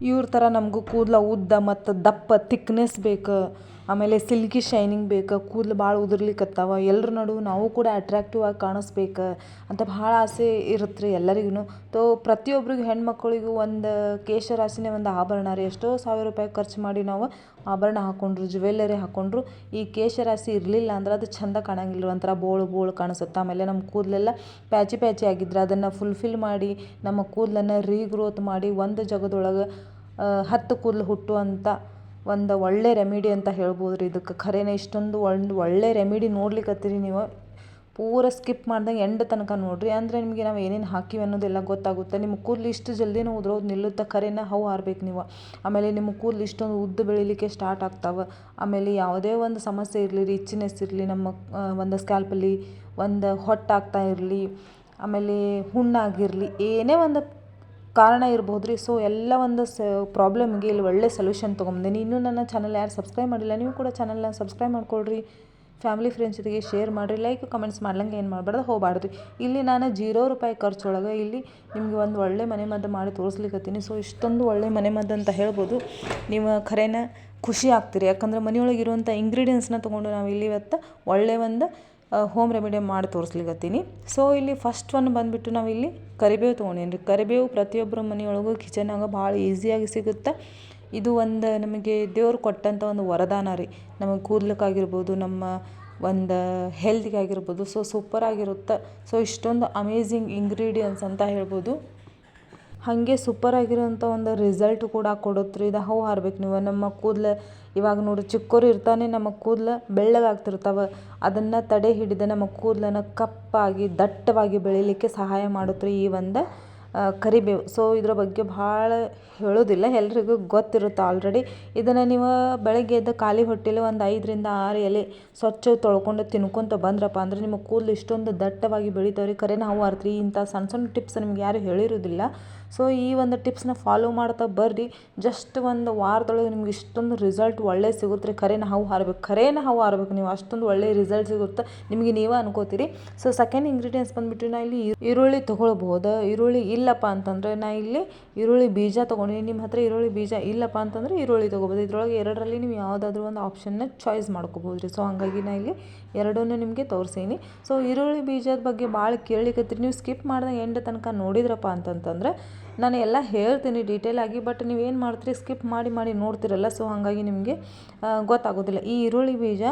ಇವ್ರ ಥರ ನಮಗೂ ಕೂದಲು ಉದ್ದ ಮತ್ತು ದಪ್ಪ ತಿಕ್ನೆಸ್ ಬೇಕು. ಆಮೇಲೆ ಸಿಲ್ಕಿ ಶೈನಿಂಗ್ ಬೇಕು, ಕೂದಲು ಭಾಳ ಉದುರ್ಲಿಕತ್ತಾವ ಎಲ್ಲರ ನಡುವೆ ನಾವು ಕೂಡ ಅಟ್ರಾಕ್ಟಿವ್ ಆಗಿ ಕಾಣಿಸ್ಬೇಕು ಅಂತ ಭಾಳ ಆಸೆ ಇರುತ್ತೆ ರೀ ಎಲ್ಲರಿಗೂ ತೋ ಪ್ರತಿಯೊಬ್ಬರಿಗೂ ಹೆಣ್ಮಕ್ಳಿಗೂ ಒಂದು ಕೇಶರಾಶಿನೇ ಒಂದು ಆಭರಣ ರೀ. ಎಷ್ಟೋ ಸಾವಿರ ರೂಪಾಯಿ ಖರ್ಚು ಮಾಡಿ ನಾವು ಆಭರಣ ಹಾಕ್ಕೊಂಡ್ರು ಜ್ಯುವೆಲ್ಲರಿ ಹಾಕ್ಕೊಂಡ್ರು ಈ ಕೇಶರಾಶಿ ಇರಲಿಲ್ಲ ಅಂದ್ರೆ ಅದು ಚಂದ ಕಾಣಂಗಿಲ್ಲ ಒಂಥರ ಬೋಳು ಬೋಳು ಕಾಣಿಸುತ್ತೆ. ಆಮೇಲೆ ನಮ್ಮ ಕೂದಲೆಲ್ಲ ಪ್ಯಾಚಿ ಪ್ಯಾಚಿ ಆಗಿದ್ರೆ, ಅದನ್ನು ಫುಲ್ಫಿಲ್ ಮಾಡಿ, ನಮ್ಮ ಕೂದಲನ್ನು ರೀಗ್ರೋತ್ ಮಾಡಿ, ಒಂದು ಜಗದೊಳಗೆ ಹತ್ತು ಕೂದಲು ಹುಟ್ಟುವಂಥ ಒಂದು ಒಳ್ಳೆ ರೆಮಿಡಿ ಅಂತ ಹೇಳ್ಬೋದು ರೀ ಇದಕ್ಕೆ. ಖರೇನೆ ಇಷ್ಟೊಂದು ಒಂದು ಒಳ್ಳೆ ರೆಮಿಡಿ ನೋಡ್ಲಿಕ್ಕತ್ತೀರಿ ನೀವು. ಪೂರ ಸ್ಕಿಪ್ ಮಾಡ್ದಂಗೆ ಎಂಡ್ ತನಕ ನೋಡಿರಿ. ಅಂದರೆ ನಿಮಗೆ ನಾವು ಏನೇನು ಹಾಕಿವಿ ಅನ್ನೋದೆಲ್ಲ ಗೊತ್ತಾಗುತ್ತೆ. ನಿಮ್ಮ ಕೂದಲು ಇಷ್ಟು ಜಲ್ದಿನೂ ಉದ್ರೋದು ನಿಲ್ಲುತ್ತೆ. ಖರೇನ ಹೌ ಹಾರ್ಬೇಕು ನೀವು. ಆಮೇಲೆ ನಿಮ್ಮ ಕೂದಲು ಇಷ್ಟೊಂದು ಉದ್ದು ಬೆಳಿಲಿಕ್ಕೆ ಸ್ಟಾರ್ಟ್ ಆಗ್ತಾವೆ. ಆಮೇಲೆ ಯಾವುದೇ ಒಂದು ಸಮಸ್ಯೆ ಇರಲಿ ರಿಚ್ನೆಸ್ ಇರಲಿ, ನಮ್ಮ ಒಂದು ಸ್ಕ್ಯಾಲ್ಪಲ್ಲಿ ಒಂದು ಹೊಟ್ಟಾಗ್ತಾ ಇರಲಿ, ಆಮೇಲೆ ಹುಣ್ಣಾಗಿರಲಿ, ಏನೇ ಒಂದು ಕಾರಣ ಇರ್ಬೋದು ರೀ ಸೊ ಎಲ್ಲ ಒಂದು ಸ ಪ್ರಾಬ್ಲಮ್ಗೆ ಇಲ್ಲಿ ಒಳ್ಳೆ ಸೊಲ್ಯೂಷನ್ ತೊಗೊಂಬಂದೀನಿ ಇನ್ನೂ ನನ್ನ ಚಾನಲ್ ಯಾರು ಸಬ್ಸ್ಕ್ರೈಬ್ ಮಾಡಿಲ್ಲ, ನೀವು ಕೂಡ ಚಾನಲ್ನ ಸಬ್ಸ್ಕ್ರೈಬ್ ಮಾಡ್ಕೊಳ್ರಿ. ಫ್ಯಾಮಿಲಿ ಫ್ರೆಂಡ್ಸ್ ಜೊತೆಗೆ ಶೇರ್ ಮಾಡಿರಿ ಲೈಕ್ ಕಮೆಂಟ್ಸ್ ಮಾಡ್ಲಂಗೆ ಏನು ಮಾಡಬಾರ್ದು, ಹೋಗಬಾರ್ದು. ಇಲ್ಲಿ ನಾನು ಜೀರೋ ರೂಪಾಯಿ ಖರ್ಚೊಳಗೆ ಇಲ್ಲಿ ನಿಮಗೆ ಒಂದು ಒಳ್ಳೆ ಮನೆ ಮದ್ದು ಮಾಡಿ ತೋರಿಸ್ಲಿಕತ್ತೀನಿ. ಸೊ ಇಷ್ಟೊಂದು ಒಳ್ಳೆ ಮನೆ ಮದ್ದು ಅಂತ ಹೇಳ್ಬೋದು. ನೀವು ಖರೇನ ಖುಷಿ ಆಗ್ತೀರಿ. ಯಾಕಂದ್ರೆ ಮನೆಯೊಳಗೆ ಇರುವಂಥ ಇಂಗ್ರೀಡಿಯೆಂಟ್ಸ್ನ ತೊಗೊಂಡು ನಾವು ಇಲ್ಲಿ ಇವತ್ತು ಒಳ್ಳೆ ಒಂದು ಹೋಮ್ ರೆಮಿಡಿ ಮಾಡಿ ತೋರಿಸ್ಲಿಕತ್ತೀನಿ. ಸೊ ಇಲ್ಲಿ ಫಸ್ಟ್ ಒನ್ ಬಂದುಬಿಟ್ಟು ನಾವು ಇಲ್ಲಿ ಕರಿಬೇವು ತೊಗೊಂಡೇನಿ ರೀ ಕರಿಬೇವು ಪ್ರತಿಯೊಬ್ಬರ ಮನೆಯೊಳಗೂ ಕಿಚನಾಗ ಭಾಳ ಈಸಿಯಾಗಿ ಸಿಗುತ್ತೆ? ಇದು ಒಂದು ನಮಗೆ ದೇವ್ರು ಕೊಟ್ಟಂಥ ಒಂದು ವರದಾನ ರೀ. ನಮಗೆ ಕೂದ್ಲಕ್ಕಾಗಿರ್ಬೋದು ನಮ್ಮ ಒಂದು ಹೆಲ್ತ್ಗಾಗಿರ್ಬೋದು ಸೊ ಸೂಪರಾಗಿರುತ್ತೆ ಸೊ ಇಷ್ಟೊಂದು ಅಮೇಝಿಂಗ್ ಇಂಗ್ರೀಡಿಯೆಂಟ್ಸ್ ಅಂತ ಹೇಳ್ಬೋದು. ಹಾಗೆ ಸೂಪರಾಗಿರೋಂಥ ಒಂದು ರಿಸಲ್ಟ್ ಕೂಡ ಕೊಡುತ್ತೆ ರೀ ಇದು ಹೂ ಹಾರ್ಬೇಕು ನೀವು. ನಮ್ಮ ಕೂದಲು ಇವಾಗ ನೋಡಿ, ಚಿಕ್ಕೋರು ಇರ್ತಾನೆ ನಮ್ಮ ಕೂದಲು ಬೆಳ್ಳಗಾಗ್ತಿರ್ತಾವೆ. ಅದನ್ನು ತಡೆ ಹಿಡಿದು ನಮ್ಮ ಕೂದಲನ್ನು ಕಪ್ಪಾಗಿ, ದಟ್ಟವಾಗಿ ಬೆಳೀಲಿಕ್ಕೆ ಸಹಾಯ ಮಾಡುತ್ತೆ ಈ ಒಂದು. ಕರಿಬೇವು ಸೊ ಇದರ ಬಗ್ಗೆ ಭಾಳ ಹೇಳೋದಿಲ್ಲ, ಎಲ್ರಿಗೂ ಗೊತ್ತಿರುತ್ತೆ ಆಲ್ರೆಡಿ ಇದನ್ನು ನೀವು ಬೆಳಗ್ಗೆ ಎದ್ದು ಖಾಲಿ ಹೊಟ್ಟೆಲಿ ಒಂದು ಐದರಿಂದ ಆರು ಎಲೆ ಸ್ವಚ್ಛ ತೊಳ್ಕೊಂಡು ತಿನ್ಕೊಂತ ಬಂದ್ರಪ್ಪ ಅಂದ್ರೆ ನಿಮ್ಮ ಕೂದಲು ಇಷ್ಟೊಂದು ದಟ್ಟವಾಗಿ ಬೆಳಿತಾವ್ರಿ. ಖರೆ ನಾವು ಅರ್ತ್ರಿ ಇಂಥ ಸಣ್ಣ ಸಣ್ಣ ಟಿಪ್ಸ್ ನಿಮ್ಗೆ ಯಾರು ಹೇಳಿರೋದಿಲ್ಲ. ಸೊ ಈ ಒಂದು ಟಿಪ್ಸ್ನ ಫಾಲೋ ಮಾಡ್ತಾ ಬರ್ರಿ. ಜಸ್ಟ್ ಒಂದು ವಾರದೊಳಗೆ ನಿಮ್ಗೆ ಇಷ್ಟೊಂದು ರಿಸಲ್ಟ್ ಒಳ್ಳೆ ಸಿಗುತ್ತೆ ರೀ ಖರೇನ ಹವು ಹಾರಬೇಕು ಖರೇನ ಹವು ಹಾರಬೇಕು, ನೀವು ಅಷ್ಟೊಂದು ಒಳ್ಳೆ ರಿಸಲ್ಟ್ ಸಿಗುತ್ತೆ ನಿಮಗೆ ನೀವೇ ಅನ್ಕೋತೀರಿ. ಸೊ ಸೆಕೆಂಡ್ ಇಂಗ್ರೀಡಿಯೆಂಟ್ಸ್ ಬಂದುಬಿಟ್ಟು ನಾ ಇಲ್ಲಿ ಈರುಳ್ಳಿ ತೊಗೊಳ್ಬೋದು ಈರುಳ್ಳಿ ಇಲ್ಲಪ್ಪ ಅಂತಂದರೆ ನಾ ಇಲ್ಲಿ ಈರುಳ್ಳಿ ಬೀಜ ತೊಗೊಂಡಿನಿ, ನಿಮ್ಮ ಹತ್ರ ಈರುಳ್ಳಿ ಬೀಜ ಇಲ್ಲಪ್ಪ ಅಂತಂದರೆ ಈರುಳ್ಳಿ ತೊಗೋಬೋದು. ಇದ್ರೊಳಗೆ ಎರಡರಲ್ಲಿ ನೀವು ಯಾವುದಾದ್ರೂ ಒಂದು ಆಪ್ಷನ್ನ ಚಾಯ್ಸ್ ಮಾಡ್ಕೋಬೋದು ರೀ. ಸೊ ಹಂಗಾಗಿ ನಾ ಇಲ್ಲಿ ಎರಡನ್ನೂ ನಿಮಗೆ ತೋರಿಸೀನಿ. ಸೊ ಈರುಳ್ಳಿ ಬೀಜದ ಬಗ್ಗೆ ಭಾಳ ಕೇಳಿಕತ್ತೀರಿ ನೀವು ಸ್ಕಿಪ್ ಮಾಡ್ದಂಗೆ ಎಂಡ್ ತನಕ ನೋಡಿದ್ರಪ್ಪ ಅಂತಂತಂದ್ರೆ ನಾನು ಎಲ್ಲ ಹೇಳ್ತೀನಿ ಆಗಿ ಬಟ್ ನೀವೇನು ಮಾಡ್ತೀರಿ? ಸ್ಕಿಪ್ ಮಾಡಿ ಮಾಡಿ ನೋಡ್ತಿರಲ್ಲ. ಸೊ ಹಾಗಾಗಿ ನಿಮಗೆ ಗೊತ್ತಾಗೋದಿಲ್ಲ. ಈ ಈರುಳ್ಳಿ ಬೀಜ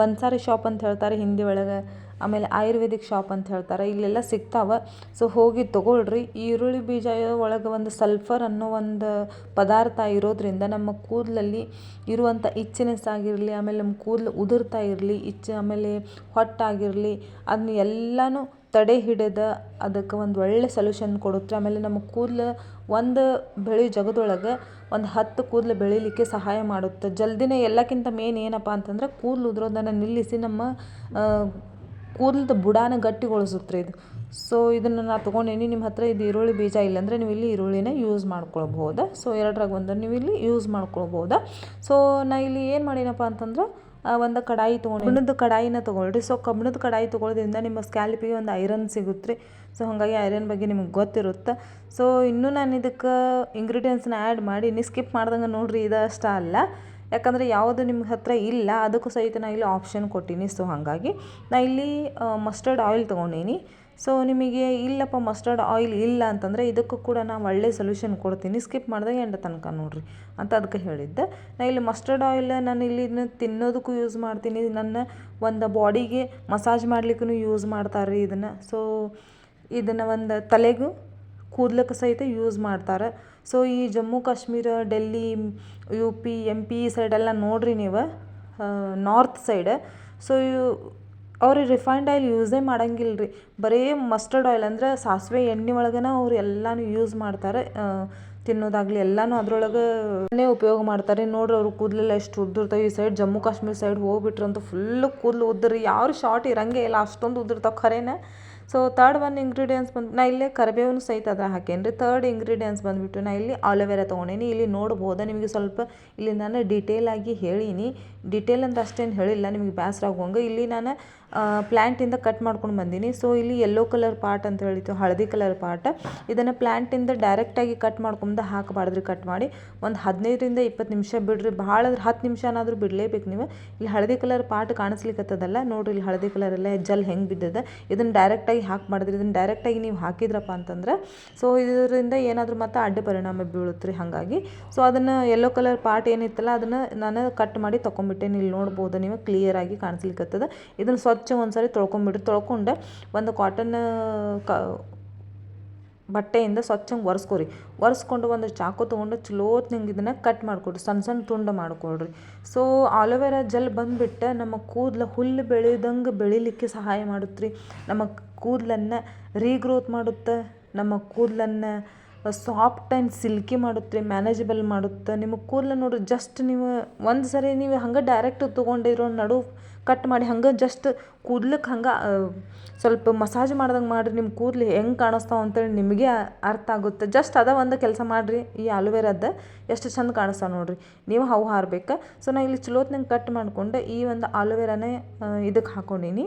ಬನ್ಸಾರಿ ಶಾಪ್ ಅಂತ ಹೇಳ್ತಾರೆ ಹಿಂದಿ ಒಳಗೆ. ಆಮೇಲೆ ಆಯುರ್ವೇದಿಕ್ ಶಾಪ್ ಅಂತ ಹೇಳ್ತಾರೆ, ಇಲ್ಲೆಲ್ಲ ಸಿಗ್ತಾವೆ. ಸೊ ಹೋಗಿ ತೊಗೊಳ್ರಿ. ಈ ಈರುಳ್ಳಿ ಬೀಜ ಒಳಗೆ ಒಂದು ಸಲ್ಫರ್ ಅನ್ನೋ ಒಂದು ಪದಾರ್ಥ ಇರೋದ್ರಿಂದ ನಮ್ಮ ಕೂದಲಲ್ಲಿ ಇರುವಂಥ ಇಚ್ಚಿನೆಸ್ ಆಗಿರಲಿ, ಆಮೇಲೆ ನಮ್ಮ ಕೂದಲು ಉದುರ್ತಾ ಇರಲಿ ಇಚ್ಚ ಆಮೇಲೆ ಹೊಟ್ಟಾಗಿರಲಿ ಅದನ್ನ ಎಲ್ಲನೂ ತಡೆ ಹಿಡಿದ ಅದಕ್ಕೆ ಒಂದು ಒಳ್ಳೆ ಸೊಲ್ಯೂಷನ್ ಕೊಡುತ್ತೆ. ಆಮೇಲೆ ನಮ್ಮ ಕೂದಲು ಒಂದು ಬೆಳೆ ಜಗದೊಳಗೆ ಒಂದು ಹತ್ತು ಕೂದಲು ಬೆಳೀಲಿಕ್ಕೆ ಸಹಾಯ ಮಾಡುತ್ತೆ. ಜಲ್ದಿನೇ ಎಲ್ಲಕ್ಕಿಂತ ಮೇನ್ ಏನಪ್ಪ ಅಂತಂದ್ರೆ ಕೂದಲು ಉದುರೋದನ್ನು ನಿಲ್ಲಿಸಿ ನಮ್ಮ ಕೂದಲ್ದು ಬುಡಾನ ಗಟ್ಟಿಗೊಳಿಸುತ್ತೆ ಇದು. ಸೊ ಇದನ್ನು ನಾನು ತೊಗೊಂಡೇನಿ ನಿಮ್ಮ ಹತ್ರ ಇದು ಈರುಳ್ಳಿ ಬೀಜ ಇಲ್ಲಾಂದರೆ ನೀವು ಇಲ್ಲಿ ಈರುಳ್ಳಿನ ಯೂಸ್ ಮಾಡ್ಕೊಳ್ಬೋದು. ಸೊ ಎರಡ್ರಾಗ ಒಂದನ್ನು ನೀವು ಇಲ್ಲಿ ಯೂಸ್ ಮಾಡ್ಕೊಳ್ಬೋದು. ಸೊ ನಾ ಇಲ್ಲಿ ಏನು ಮಾಡೀನಪ್ಪ ಅಂತಂದ್ರೆ ಒಂದು ಕಡಾಯಿ ತೊಗೊಂಡು ಕಬ್ಬಣದ ಕಡಾಯಿನ ತೊಗೊಳ್ರಿ. ಸೊ ಕಬ್ಬಣದ ಕಡಾಯಿ ತೊಗೊಳೋದ್ರಿಂದ ನಿಮ್ಮ ಸ್ಕ್ಯಾಲ್ಪಿಗೆ ಒಂದು ಐರನ್ ಸಿಗುತ್ತೆ ರೀ ಸೊ ಹಾಗಾಗಿ ಐರನ್ ಬಗ್ಗೆ ನಿಮಗೆ ಗೊತ್ತಿರುತ್ತೆ. ಸೊ ಇನ್ನೂ ನಾನು ಇದಕ್ಕೆ ಇಂಗ್ರೀಡಿಯೆಂಟ್ಸ್ನ ಆ್ಯಡ್ ನೀ ಸ್ಕಿಪ್ ಮಾಡ್ದಂಗೆ ನೋಡಿರಿ ಇದು ಅಷ್ಟ ಅಲ್ಲ. ಯಾಕಂದರೆ ಯಾವುದು ನಿಮ್ಮ ಹತ್ರ ಇಲ್ಲ, ಅದಕ್ಕೂ ಸಹಿತ ನಾನು ಇಲ್ಲಿ ಆಪ್ಷನ್ ಕೊಟ್ಟೀನಿ. ಸೊ ಹಾಗಾಗಿ ನಾನು ಇಲ್ಲಿ ಮಸ್ಟರ್ಡ್ ಆಯಿಲ್ ತೊಗೊಂಡೀನಿ. ಸೊ ನಿಮಗೆ ಇಲ್ಲಪ್ಪ ಮಸ್ಟರ್ಡ್ ಆಯಿಲ್ ಇಲ್ಲ ಅಂತಂದರೆ ಇದಕ್ಕೂ ಕೂಡ ನಾನು ಒಳ್ಳೆ ಸೊಲ್ಯೂಷನ್ ಕೊಡ್ತೀನಿ. ಸ್ಕಿಪ್ ಮಾಡಿದಾಗ ಎಂಡ ತನಕ ನೋಡಿರಿ ಅಂತ ಅದಕ್ಕೆ ಹೇಳಿದ್ದೆ. ನಾನು ಇಲ್ಲಿ ಮಸ್ಟರ್ಡ್ ಆಯಿಲ್ ನಾನು ಇಲ್ಲಿ ತಿನ್ನೋದಕ್ಕೂ ಯೂಸ್ ಮಾಡ್ತೀನಿ. ನನ್ನ ಒಂದು ಬಾಡಿಗೆ ಮಸಾಜ್ ಮಾಡ್ಲಿಕ್ಕೂ ಯೂಸ್ ಮಾಡ್ತಾರೆ ರೀ ಇದನ್ನು. ಸೊ ಇದನ್ನು ಒಂದು ತಲೆಗೂ ಕೂದಲಕ್ಕೆ ಸಹಿತ ಯೂಸ್ ಮಾಡ್ತಾರೆ. ಸೊ ಈ Jammu Kashmir Delhi U P M P ಈ ಸೈಡೆಲ್ಲ ನೋಡಿರಿ ನೀವು ನಾರ್ತ್ ಸೈಡ್ ಸೊ ಅವ್ರು ರಿಫೈನ್ಡ್ ಆಯಿಲ್ ಯೂಸೇ ಮಾಡಂಗಿಲ್ಲ ರೀ ಬರೀ ಮಸ್ಟರ್ಡ್ ಆಯಿಲ್ ಅಂದ್ರೆ ಸಾಸಿವೆ ಎಣ್ಣೆ ಒಳಗನ ಅವ್ರು ಎಲ್ಲನೂ ಯೂಸ್ ಮಾಡ್ತಾರೆ. ತಿನ್ನೋದಾಗಲಿ ಎಲ್ಲನೂ ಅದ್ರೊಳಗೆ ಉಪಯೋಗ ಮಾಡ್ತಾರೆ. ನೋಡ್ರಿ ಅವ್ರು ಕೂದಲೆಲ್ಲ ಎಷ್ಟು ಉದ್ದಿರ್ತಾವೆ ಈ ಸೈಡ್ ಜಮ್ಮು ಕಾಶ್ಮೀರ ಸೈಡ್ ಹೋಗ್ಬಿಟ್ರಂತೂ ಫುಲ್ಲು ಕೂದಲು ಉದ್ದರಿ ಯಾರು ಶಾರ್ಟ್ ಇರಂಗೇ ಇಲ್ಲ. ಅಷ್ಟೊಂದು ಉದ್ದಿರ್ತಾವೆ ಖರೇನ. ಸೊ ತರ್ಡ್ ಒನ್ ಇಂಗ್ರೀಡಿಯೆಂಟ್ಸ್ ಬಂದು ನಾ ಇಲ್ಲೇ ಕರಿಬೇವನ್ನು ಸಹಿತ ಅದ್ರ ಹಾಕೇನಿ ರೀ ತರ್ಡ್ ಇಂಗ್ರೀಡಿಯೆಂಟ್ಸ್ ಬಂದುಬಿಟ್ಟು ನಾ ಇಲ್ಲಿ ಆಲೋವೆರಾ ತೊಗೊಂಡೇನಿ. ಇಲ್ಲಿ ನೋಡ್ಬೋದು, ನಿಮಗೆ ಸ್ವಲ್ಪ ಇಲ್ಲಿ ನಾನು ಡೀಟೇಲಾಗಿ ಹೇಳೀನಿ. ಡೀಟೇಲ್ ಅಂತ ಅಷ್ಟೇನು ಹೇಳಿಲ್ಲ, ನಿಮಗೆ ಬೇಸರ ಆಗುವಂಗೆ. ಇಲ್ಲಿ ನಾನು ಪ್ಲ್ಯಾಂಟಿಂದ ಕಟ್ ಮಾಡ್ಕೊಂಡು ಬಂದೀನಿ. ಸೊ ಇಲ್ಲಿ ಯೆಲ್ಲೋ ಕಲರ್ ಪಾರ್ಟ್ ಅಂತ ಹೇಳಿತ್ತು, ಹಳದಿ ಕಲರ್ ಪಾರ್ಟ್ ಇದನ್ನು ಪ್ಲ್ಯಾಂಟಿಂದ ಡೈರೆಕ್ಟಾಗಿ ಕಟ್ ಮಾಡ್ಕೊಂಡು ಹಾಕಬಾರ್ದ್ರಿ ಕಟ್ ಮಾಡಿ. ಒಂದು ಹದಿನೈದರಿಂದ ಇಪ್ಪತ್ತು ನಿಮಿಷ ಬಿಡ್ರಿ. ಭಾಳ ಅಂದ್ರೆ ಹತ್ತು ನಿಮಿಷನಾದರೂ ಬಿಡಲೇಬೇಕು ನೀವು. ಇಲ್ಲಿ ಹಳದಿ ಕಲರ್ ಪಾರ್ಟ್ ಕಾಣಿಸ್ಲಿಕ್ಕತ್ತದಲ್ಲ ನೋಡಿರಿ ಇಲ್ಲಿ ಹಳದಿ ಕಲರ್ ಎಲ್ಲ ಜಲ್ ಹೆಂಗೆ ಬಿದ್ದದ. ಇದನ್ನು ಡೈರೆಕ್ಟಾಗಿ ಹಾಕಬಾರ್ದ್ರಿ ಇದನ್ನು ಡೈರೆಕ್ಟಾಗಿ ನೀವು ಹಾಕಿದ್ರಪ್ಪ ಅಂತಂದ್ರೆ ಸೊ ಇದರಿಂದ ಏನಾದರೂ ಮತ್ತೆ ಅಡ್ಡ ಪರಿಣಾಮ ಬೀಳುತ್ತೆ ರೀ ಹಾಗಾಗಿ. ಸೊ ಅದನ್ನು ಯೆಲ್ಲೋ ಕಲರ್ ಪಾರ್ಟ್ ಏನಿತ್ತಲ್ಲ, ಅದನ್ನು ನಾನು ಕಟ್ ಮಾಡಿ ತೊಗೊಂಬಿಟ್ಟೇನಿ ಇಲ್ಲಿ ನೋಡ್ಬೋದು, ನೀವು ಕ್ಲಿಯರಾಗಿ ಕಾಣಿಸ್ಲಿಕ್ಕತ್ತದ ಇದನ್ನು ಸ್ವಚ್ಛ ಒಂದ್ಸರಿ ತೊಳ್ಕೊಂಬಿಡ್ರಿ. ತೊಳ್ಕೊಂಡು ಒಂದು ಕಾಟನ್ ಕ, ಬಟ್ಟೆಯಿಂದ ಸ್ವಚ್ಛಂಗೆ ಒರೆಸ್ಕೊರಿ. ಒರೆಸ್ಕೊಂಡು ಒಂದು ಚಾಕು ತೊಗೊಂಡು ಚಲೋತ್ನಂಗೆ ಇದನ್ನು ಕಟ್ ಮಾಡಿಕೊಡ್ರಿ. ಸಣ್ಣ ಸಣ್ಣ ತುಂಡು ಮಾಡಿಕೊಡ್ರಿ. ಸೊ ಆಲೋವೆರಾ ಜೆಲ್ ಬಂದುಬಿಟ್ಟು ನಮ್ಮ ಕೂದಲು ಹುಲ್ಲು ಬೆಳೆದಂಗೆ ಬೆಳಿಲಿಕ್ಕೆ ಸಹಾಯ ಮಾಡುತ್ತೆ ರೀ ನಮ್ಮ ಕೂದಲನ್ನು ರೀಗ್ರೋತ್ ಮಾಡುತ್ತೆ, ನಮ್ಮ ಕೂದಲನ್ನು ಸಾಫ್ಟ್ ಆ್ಯಂಡ್ ಸಿಲ್ಕಿ ಮಾಡುತ್ತೆ ಮ್ಯಾನೇಜಬಲ್ ಮಾಡುತ್ತೆ. ನಿಮಗೆ ಕೂದಲು ನೋಡಿರಿ ಜಸ್ಟ್ ನೀವು ಒಂದು ಸರಿ ನೀವು ಹಂಗೆ ಡೈರೆಕ್ಟ್ ತೊಗೊಂಡಿರೋ ನಡು ಕಟ್ ಮಾಡಿ, ಹಂಗೆ ಜಸ್ಟ್ ಕೂದ್ಲಕ್ಕೆ ಹಂಗೆ ಸ್ವಲ್ಪ ಮಸಾಜ್ ಮಾಡ್ದಂಗೆ ಮಾಡಿರಿ, ನಿಮ್ಮ ಕೂದಲು ಹೆಂಗೆ ಕಾಣಿಸ್ತಾವೆ ಅಂತೇಳಿ ನಿಮಗೆ ಅರ್ಥ ಆಗುತ್ತೆ. ಜಸ್ಟ್ ಅದ ಒಂದು ಕೆಲಸ ಮಾಡಿರಿ, ಈ ಅಲುವೇರದ ಎಷ್ಟು ಚಂದ ಕಾಣಿಸ್ತಾವೆ ನೋಡಿರಿ. ನೀವು ಹೌ ಹಾರ್ಬೇಕು. ಸೊ ನಾನು ಇಲ್ಲಿ ಚಲೋತ್ನಂಗೆ ಕಟ್ ಮಾಡಿಕೊಂಡು, ಈ ಒಂದು ಆಲೋವೆರಾನೇ ಇದಕ್ಕೆ ಹಾಕ್ಕೊಂಡೀನಿ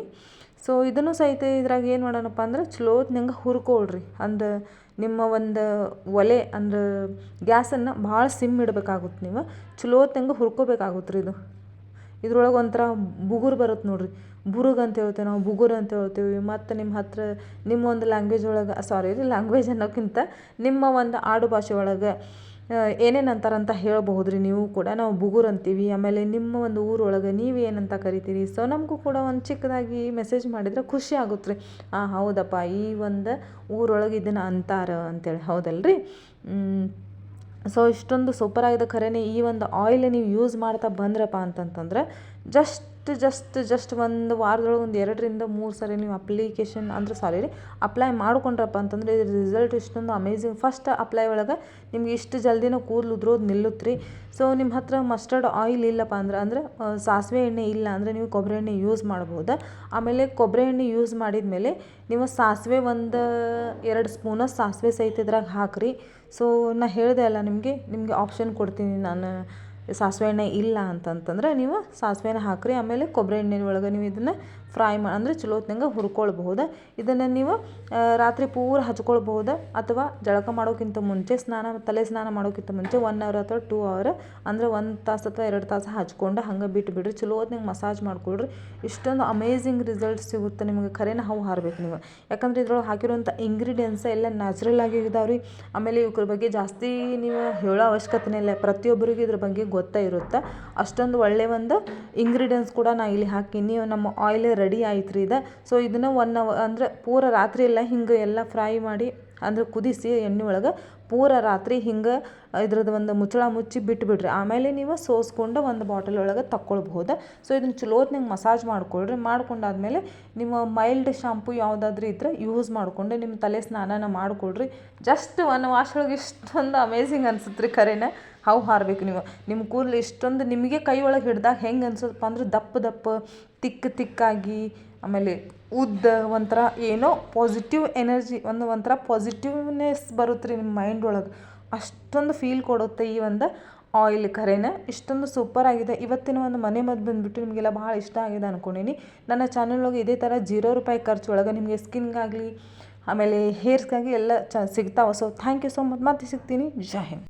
ಸೊ ಇದನ್ನು ಸಹಿತ ಇದ್ರಾಗ ಏನು ಮಾಡೋಣಪ್ಪ ಅಂದ್ರೆ ಚಲೋತ್ನಂಗೆ ಹುರ್ಕೊಳ್ರಿ. ಅಂದ್ರೆ ನಿಮ್ಮ ಒಂದು ಒಲೆ ಅಂದ್ರೆ ಗ್ಯಾಸನ್ನು ಭಾಳ ಸಿಮ್ ಇಡಬೇಕಾಗುತ್ತೆ ನೀವು. ಚಲೋತ್ತಂಗೆ ಹುರ್ಕೋಬೇಕಾಗುತ್ತೆ ರೀ ಇದು. ಇದ್ರೊಳಗೆ ಒಂಥರ ಬುಗುರು ಬರುತ್ತೆ ನೋಡಿರಿ. ಬುರುಗ್ ಅಂತ ಹೇಳ್ತೇವೆ ನಾವು, ಬುಗುರು ಅಂತ ಹೇಳ್ತೀವಿ. ಮತ್ತು ನಿಮ್ಮ ಹತ್ರ ನಿಮ್ಮ ಒಂದು ಲ್ಯಾಂಗ್ವೇಜ್ ಒಳಗೆ ಸಾರಿ ರೀ ಲ್ಯಾಂಗ್ವೇಜ್ ಅನ್ನೋಕ್ಕಿಂತ ನಿಮ್ಮ ಒಂದು ಆಡು ಭಾಷೆ ಒಳಗೆ ಏನೇನು ಅಂತಾರಂತ ಹೇಳಬಹುದು ರೀ ನೀವು ಕೂಡ? ನಾವು ಬುಗುರ್ ಅಂತೀವಿ, ಆಮೇಲೆ ನಿಮ್ಮ ಒಂದು ಊರೊಳಗೆ ನೀವು ಏನಂತ ಕರಿತೀರಿ? ಸೊ ನಮಗೂ ಕೂಡ ಒಂದು ಚಿಕ್ಕದಾಗಿ ಮೆಸೇಜ್ ಮಾಡಿದ್ರೆ ಖುಷಿ ಆಗುತ್ತೆ ರೀ ಹಾಂ ಹೌದಪ್ಪ, ಈ ಒಂದು ಊರೊಳಗೆ ಇದನ್ನು ಅಂತಾರೆ ಅಂತೇಳಿ. ಹೌದಲ್ರಿ? ಸೊ ಇಷ್ಟೊಂದು ಸೂಪರಾಗಿದೆ ಖರೇನೆ ಈ ಒಂದು ಆಯಿಲ್ ನೀವು ಯೂಸ್ ಮಾಡ್ತಾ ಬಂದ್ರಪ್ಪ ಅಂತಂತಂದ್ರೆ ಜಸ್ಟ್ ಜಸ್ಟ್ ಜಸ್ಟ್ ಒಂದು ವಾರದೊಳಗೆ ಒಂದು ಎರಡರಿಂದ ಮೂರು ಸಾರಿ ನೀವು ಅಪ್ಲಿಕೇಶನ್ ಅಂದ್ರೆ ಸಾರಿ ರೀ ಅಪ್ಲೈ ಮಾಡ್ಕೊಂಡ್ರಪ್ಪ ಅಂತಂದ್ರೆ ಇದ್ರ ರಿಸಲ್ಟ್ ಇಷ್ಟೊಂದು ಅಮೇಝಿಂಗ್ ಫಸ್ಟ್ ಅಪ್ಲೈ ಒಳಗೆ ನಿಮ್ಗೆ ಇಷ್ಟು ಜಲ್ದಿನೂ ಕೂದಲು ಉದ್ರೋದು ನಿಲ್ಲುತ್ತೆ ರೀ. ಸೊ ನಿಮ್ಮ ಹತ್ರ ಮಸ್ಟರ್ಡ್ ಆಯಿಲ್ ಇಲ್ಲಪ್ಪ ಅಂದ್ರೆ ಅಂದ್ರೆ ಸಾಸಿವೆ ಎಣ್ಣೆ ಇಲ್ಲ ಅಂದರೆ ನೀವು ಕೊಬ್ಬರಿ ಎಣ್ಣೆ ಯೂಸ್ ಮಾಡ್ಬೋದು. ಆಮೇಲೆ ಕೊಬ್ಬರಿ ಎಣ್ಣೆ ಯೂಸ್ ಮಾಡಿದ ಮೇಲೆ ನೀವು ಸಾಸಿವೆ ಒಂದು ಎರಡು ಸ್ಪೂನ ಸಾಸಿವೆ ಸಹಿತ ಇದ್ರಾಗ ಹಾಕಿರಿ. ಸೊ ನಾ ಹೇಳಿದೆ ಅಲ್ಲ ನಿಮಗೆ ನಿಮಗೆ ಆಪ್ಷನ್ ಕೊಡ್ತೀನಿ ನಾನು. ಸಾಸಿವೆ ಎಣ್ಣೆ ಇಲ್ಲ ಅಂತಂತಂದ್ರೆ ನೀವು ಸಾಸಿವೆನ ಹಾಕಿರಿ ಆಮೇಲೆ ಕೊಬ್ಬರಿ ಎಣ್ಣೆ ಒಳಗೆ ನೀವು ಇದನ್ನು ಫ್ರೈ ಮಾ, ಅಂದರೆ ಚಲೋತ್ನಂಗೆ ಹುರ್ಕೊಳ್ಬಹುದು. ಇದನ್ನು ನೀವು ರಾತ್ರಿ ಪೂರ ಹಚ್ಕೊಳ್ಬಹುದು. ಅಥವಾ ಜಳಕ ಮಾಡೋಕ್ಕಿಂತ ಮುಂಚೆ, ಸ್ನಾನ, ತಲೆ ಸ್ನಾನ ಮಾಡೋಕ್ಕಿಂತ ಮುಂಚೆ ಒನ್ ಅವರ್ ಅಥವಾ ಟೂ ಅವರ್ ಅಂದರೆ ಒಂದು ತಾಸು ಅಥವಾ ಎರಡು ತಾಸು ಹಚ್ಕೊಂಡು ಹಂಗೆ ಬಿಟ್ಟು ಬಿಡ್ರಿ ಚಲೋ ಹೊತ್ನಾಗ ಮಸಾಜ್ ಮಾಡ್ಕೊಳ್ರಿ. ಇಷ್ಟೊಂದು ಅಮೇಝಿಂಗ್ ರಿಸಲ್ಟ್ ಸಿಗುತ್ತೆ ನಿಮಗೆ. ಖರೇನ ಹಾವು ಹಾರಬೇಕು ನೀವು. ಯಾಕಂದ್ರೆ ಇದ್ರೊಳಗೆ ಹಾಕಿರುವಂಥ ಇಂಗ್ರೀಡಿಯೆಂಟ್ಸ್ ಎಲ್ಲ ನ್ಯಾಚುರಲ್ ಆಗಿ ಇದಾವೆ ರೀ ಆಮೇಲೆ ಇವ್ರ ಬಗ್ಗೆ ಜಾಸ್ತಿ ನೀವು ಹೇಳೋ ಅವಶ್ಯಕತೆನೇ ಇಲ್ಲ. ಪ್ರತಿಯೊಬ್ಬರಿಗೂ ಇದ್ರ ಬಗ್ಗೆ ಗೊತ್ತೇ ಇರುತ್ತೆ. ಅಷ್ಟೊಂದು ಒಳ್ಳೆಯ ಒಂದು ಇಂಗ್ರೀಡಿಯೆಂಟ್ಸ್ ಕೂಡ ನಾ ಇಲ್ಲಿ ಹಾಕೀನಿ. ನಮ್ಮ ಆಯಿಲ್ ರೆಡಿ ಆಯ್ತು ರೀ ಇದು. ಸೊ ಇದನ್ನು ಒನ್ ಅವ ಅಂದ್ರೆ ಪೂರ ರಾತ್ರಿ ಎಲ್ಲ ಹಿಂಗೆ ಎಲ್ಲ ಫ್ರೈ ಮಾಡಿ ಅಂದ್ರೆ ಕುದಿಸಿ ಎಣ್ಣೆ ಒಳಗೆ ಪೂರ ರಾತ್ರಿ ಹಿಂಗೆ ಇದ್ರದ್ದು ಒಂದು ಮುಚ್ಚಳ ಮುಚ್ಚಿ ಬಿಟ್ಬಿಡ್ರಿ. ಆಮೇಲೆ ನೀವು ಸೋಸ್ಕೊಂಡು ಒಂದು ಬಾಟಲ್ ಒಳಗೆ ತಕ್ಕೊಳ್ಬಹುದು. ಸೊ ಇದನ್ನು ಚಲೋತ್ನಾಗ ಮಸಾಜ್ ಮಾಡ್ಕೊಳ್ರಿ. ಮಾಡ್ಕೊಂಡಾದ್ಮೇಲೆ ನಿಮ್ಮ ಮೈಲ್ಡ್ ಶಾಂಪು ಯಾವುದಾದ್ರೂ ಇದ್ರೆ ಯೂಸ್ ಮಾಡಿಕೊಂಡು ನಿಮ್ಮ ತಲೆ ಸ್ನಾನನ ಮಾಡಿಕೊಳ್ರಿ. ಜಸ್ಟ್ ಒಂದು ವಾಶ್ ಒಳಗೆ ಇಷ್ಟೊಂದು ಅಮೇಝಿಂಗ್ ಅನ್ಸುತ್ತೆ ರೀ ಖರೇನ. ಹಾವು ಹಾರಬೇಕು ನೀವು. ನಿಮ್ಮ ಕೂದಲು ಇಷ್ಟೊಂದು ನಿಮಗೆ ಕೈ ಒಳಗೆ ಹಿಡ್ದಾಗ ಹೆಂಗೆ ಅನ್ಸುತ್ತಪ್ಪ ಅಂದ್ರೆ ದಪ್ಪ ದಪ್ಪ ತಿಕ್ಕ ತಿಕ್ಕಾಗಿ ಆಮೇಲೆ ಉದ್ದ ಒಂಥರ ಏನೋ ಪಾಸಿಟಿವ್ ಎನರ್ಜಿ ಒಂದು ಒಂಥರ ಪಾಸಿಟಿವ್ನೆಸ್ ಬರುತ್ತೆ ರೀ ನಿಮ್ಮ ಮೈಂಡ್ ಒಳಗೆ. ಅಷ್ಟೊಂದು ಫೀಲ್ ಕೊಡುತ್ತೆ ಈ ಒಂದು ಆಯಿಲ್ ಖರೇನ ಇಷ್ಟೊಂದು ಸೂಪರ್ ಆಗಿದೆ. ಇವತ್ತಿನ ಒಂದು ಮನೆ ಮದ್ದು ಬಂದುಬಿಟ್ಟು ನಿಮಗೆಲ್ಲ ಭಾಳ ಇಷ್ಟ ಆಗಿದೆ ಅಂದ್ಕೊಂಡೀನಿ ನನ್ನ ಚಾನಲ್ ಒಳಗೆ ಇದೇ ಥರ ಜೀರೋ ರೂಪಾಯಿ ಖರ್ಚು ಒಳಗೆ ನಿಮಗೆ ಸ್ಕಿನ್ಗಾಗಲಿ ಆಮೇಲೆ ಹೇರ್ಸ್ಗಾಗಿ ಎಲ್ಲ ಚ, ಸಿಗ್ತಾವೆ. So thank you so much ಮತ್ತೆ ಸಿಗ್ತೀನಿ. ಜೈ